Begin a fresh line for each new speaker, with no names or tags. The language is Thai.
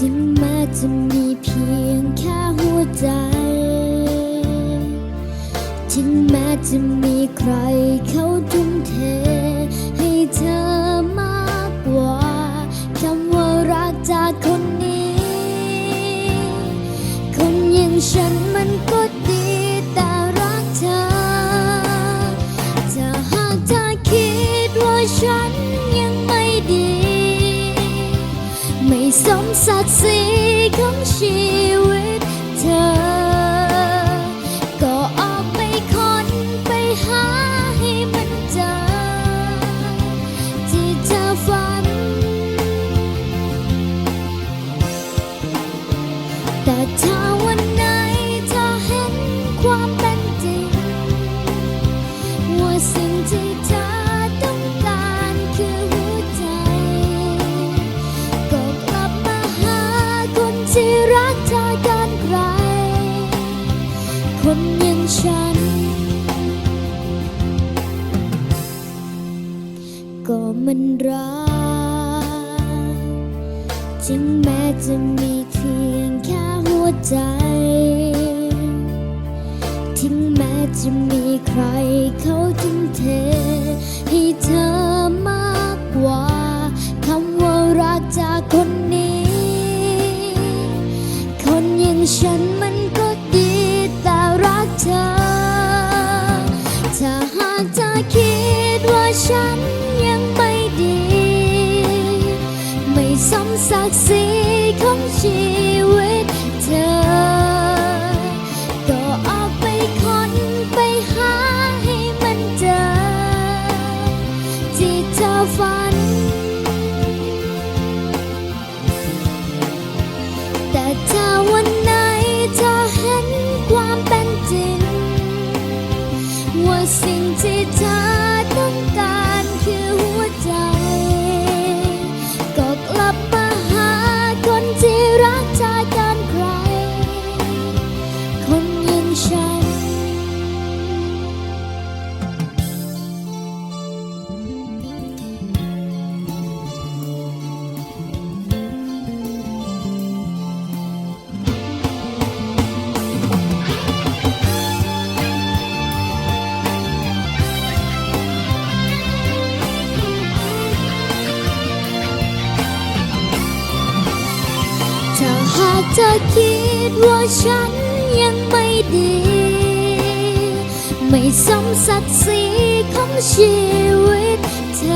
ถึงแม้จะมีเพียงแค่หัวใจ ถึงแม้จะมีใครเขาทุ่มเท ให้เธอมากกว่าคำว่ารักจากคนนี้ คนอย่างฉัน ศักดิ์ศรีของชีวิตเธอ ก็ออกไปค้นไปหาให้มันเจอ ที่เธอฝัน แต่ถ้าวัน คนอย่างฉัน ก็มันรักถึงแม้จะมีเพียงแค่หัวใจ ถึงแม้จะมีใครเขาทุ่มเทให้เธอ เธอฝัน แต่ถ้าวันไหนเธอเห็นความเป็นจริง ว่าสิ่งที่ ธอคิดว่าฉันยังไม่ดี ไม่สมศักดิ์ศรีของชีวิตเธอ